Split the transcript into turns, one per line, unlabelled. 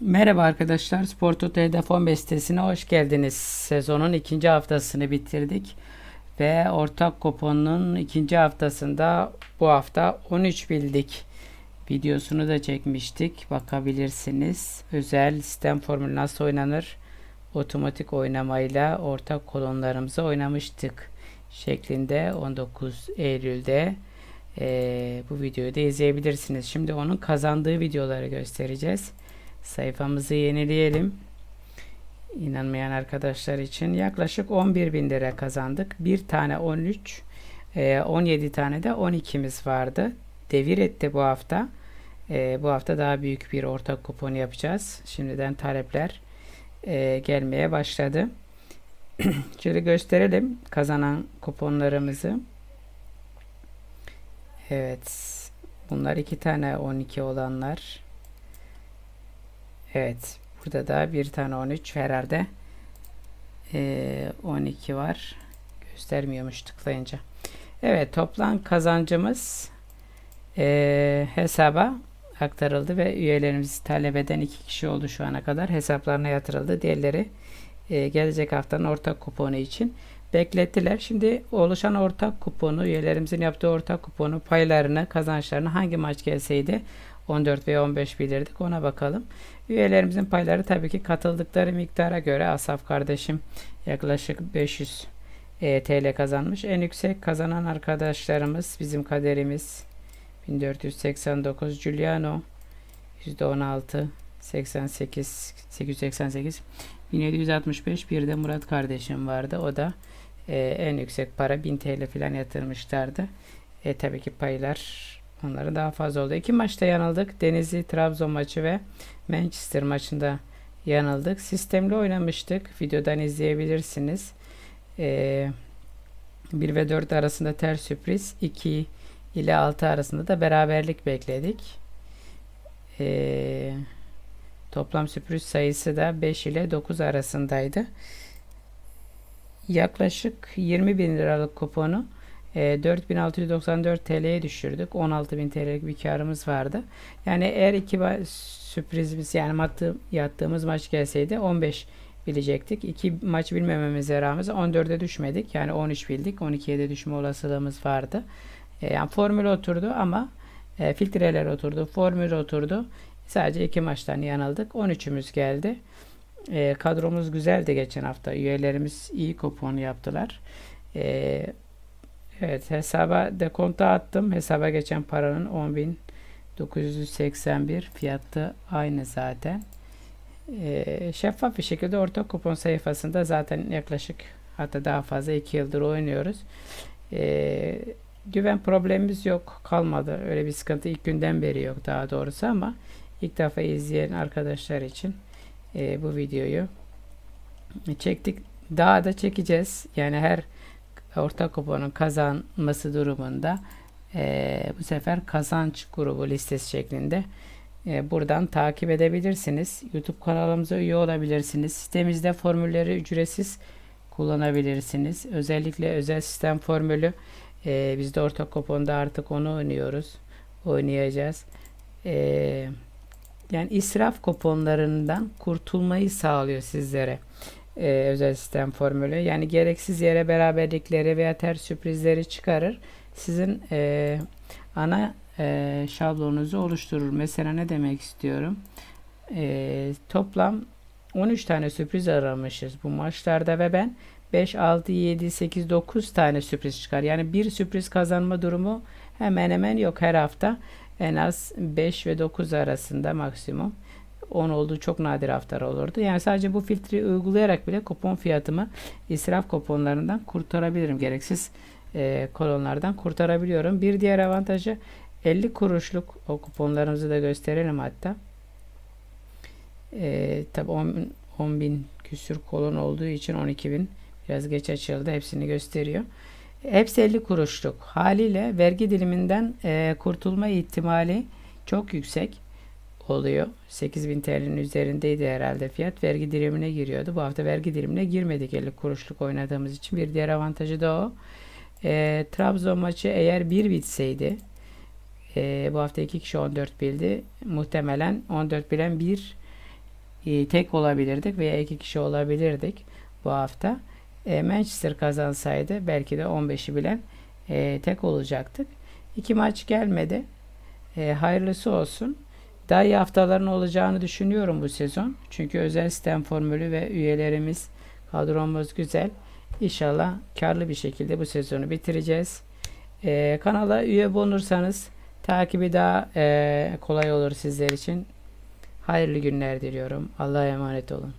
Merhaba arkadaşlar, Spor Toto Hedefon Bestesi'ne hoş geldiniz. Sezonun ikinci haftasını bitirdik ve ortak kuponun ikinci haftasında bu hafta 13 bildik. Videosunu da çekmiştik, bakabilirsiniz. Özel sistem formülü nasıl oynanır? Otomatik oynamayla ortak kolonlarımızı oynamıştık şeklinde 19 Eylül'de eee, bu videoyu da izleyebilirsiniz. Şimdi onun kazandığı videoları göstereceğiz. Sayfamızı yenileyelim. İnanmayan arkadaşlar için yaklaşık 11 bin lira kazandık. Bir tane 13, e, 17 tane de 12'miz vardı. Devir etti bu hafta. E, bu hafta daha büyük bir ortak kupon yapacağız. Şimdiden talepler e, gelmeye başladı. Şöyle gösterelim kazanan kuponlarımızı. Evet. Bunlar iki tane 12 olanlar. Evet. Burada da bir tane 13 herhalde. Ee, 12 var. Göstermiyormuş tıklayınca. Evet. Toplam kazancımız ee, hesaba aktarıldı ve üyelerimiz talep eden iki kişi oldu şu ana kadar. Hesaplarına yatırıldı. Diğerleri ee, gelecek haftanın ortak kuponu için beklettiler. Şimdi oluşan ortak kuponu, üyelerimizin yaptığı ortak kuponu, paylarını, kazançlarını hangi maç gelseydi 14 ve 15 bilirdik ona bakalım. Üyelerimizin payları tabii ki katıldıkları miktara göre Asaf kardeşim yaklaşık 500 e, TL kazanmış. En yüksek kazanan arkadaşlarımız bizim kaderimiz 1489 Giuliano %16 88 888 1765 bir de Murat kardeşim vardı. O da e, en yüksek para 1000 TL falan yatırmışlardı. E, tabii ki paylar onların daha fazla oldu. İki maçta yanıldık. Denizli Trabzon maçı ve Manchester maçında yanıldık. Sistemli oynamıştık. Videodan izleyebilirsiniz. E, 1 ve 4 arasında ters sürpriz. 2 ile 6 arasında da beraberlik bekledik. Eee Toplam sürpriz sayısı da 5 ile 9 arasındaydı. Yaklaşık 20 bin liralık kuponu e, 4694 TL'ye düşürdük. 16.000 TL'lik bir karımız vardı. Yani eğer iki sürprizimiz yani mattı, yattığımız maç gelseydi 15 bilecektik. İki maç bilmememize rağmen 14'e düşmedik. Yani 13 bildik. 12'ye de düşme olasılığımız vardı. E, yani formül oturdu ama e, filtreler oturdu. Formül oturdu. Sadece iki maçtan yanıldık. 13'ümüz geldi. E, kadromuz güzeldi geçen hafta. Üyelerimiz iyi kupon yaptılar. E, evet hesaba dekonta attım. Hesaba geçen paranın 10.981 fiyatı aynı zaten. E, şeffaf bir şekilde ortak kupon sayfasında zaten yaklaşık hatta daha fazla 2 yıldır oynuyoruz. E, güven problemimiz yok kalmadı. Öyle bir sıkıntı ilk günden beri yok daha doğrusu ama ilk defa izleyen arkadaşlar için e, bu videoyu çektik. Daha da çekeceğiz. Yani her ortak kuponun kazanması durumunda e, bu sefer kazanç grubu listesi şeklinde e, buradan takip edebilirsiniz. YouTube kanalımıza üye olabilirsiniz. Sitemizde formülleri ücretsiz kullanabilirsiniz. Özellikle özel sistem formülü e, biz de ortak kuponda artık onu oynuyoruz. Oynayacağız. Eee yani israf kuponlarından kurtulmayı sağlıyor sizlere e, özel sistem formülü. Yani gereksiz yere beraberlikleri veya ters sürprizleri çıkarır. Sizin e, ana e, şablonunuzu oluşturur. Mesela ne demek istiyorum? E, toplam 13 tane sürpriz aramışız bu maçlarda ve ben 5, 6, 7, 8, 9 tane sürpriz çıkar. Yani bir sürpriz kazanma durumu hemen hemen yok her hafta en az 5 ve 9 arasında maksimum 10 olduğu çok nadir haftalar olurdu. Yani sadece bu filtreyi uygulayarak bile kupon fiyatımı israf kuponlarından kurtarabilirim. Gereksiz e, kolonlardan kurtarabiliyorum. Bir diğer avantajı 50 kuruşluk o kuponlarımızı da gösterelim hatta. E, tabi 10, 10 bin küsür kolon olduğu için 12 bin biraz geç açıldı. Hepsini gösteriyor. Hepsi 50 kuruşluk. Haliyle vergi diliminden e, kurtulma ihtimali çok yüksek oluyor. 8000 TL'nin üzerindeydi herhalde fiyat. Vergi dilimine giriyordu. Bu hafta vergi dilimine girmedik 50 kuruşluk oynadığımız için. Bir diğer avantajı da o. E, Trabzon maçı eğer bir bitseydi e, bu hafta iki kişi 14 bildi. Muhtemelen 14 bilen bir e, tek olabilirdik veya iki kişi olabilirdik bu hafta. E, Manchester kazansaydı belki de 15'i bilen e, tek olacaktık. İki maç gelmedi. E, hayırlısı olsun. Daha iyi haftaların olacağını düşünüyorum bu sezon. Çünkü özel sistem formülü ve üyelerimiz, kadromuz güzel. İnşallah karlı bir şekilde bu sezonu bitireceğiz. E, kanala üye olursanız takibi daha e, kolay olur sizler için. Hayırlı günler diliyorum. Allah'a emanet olun.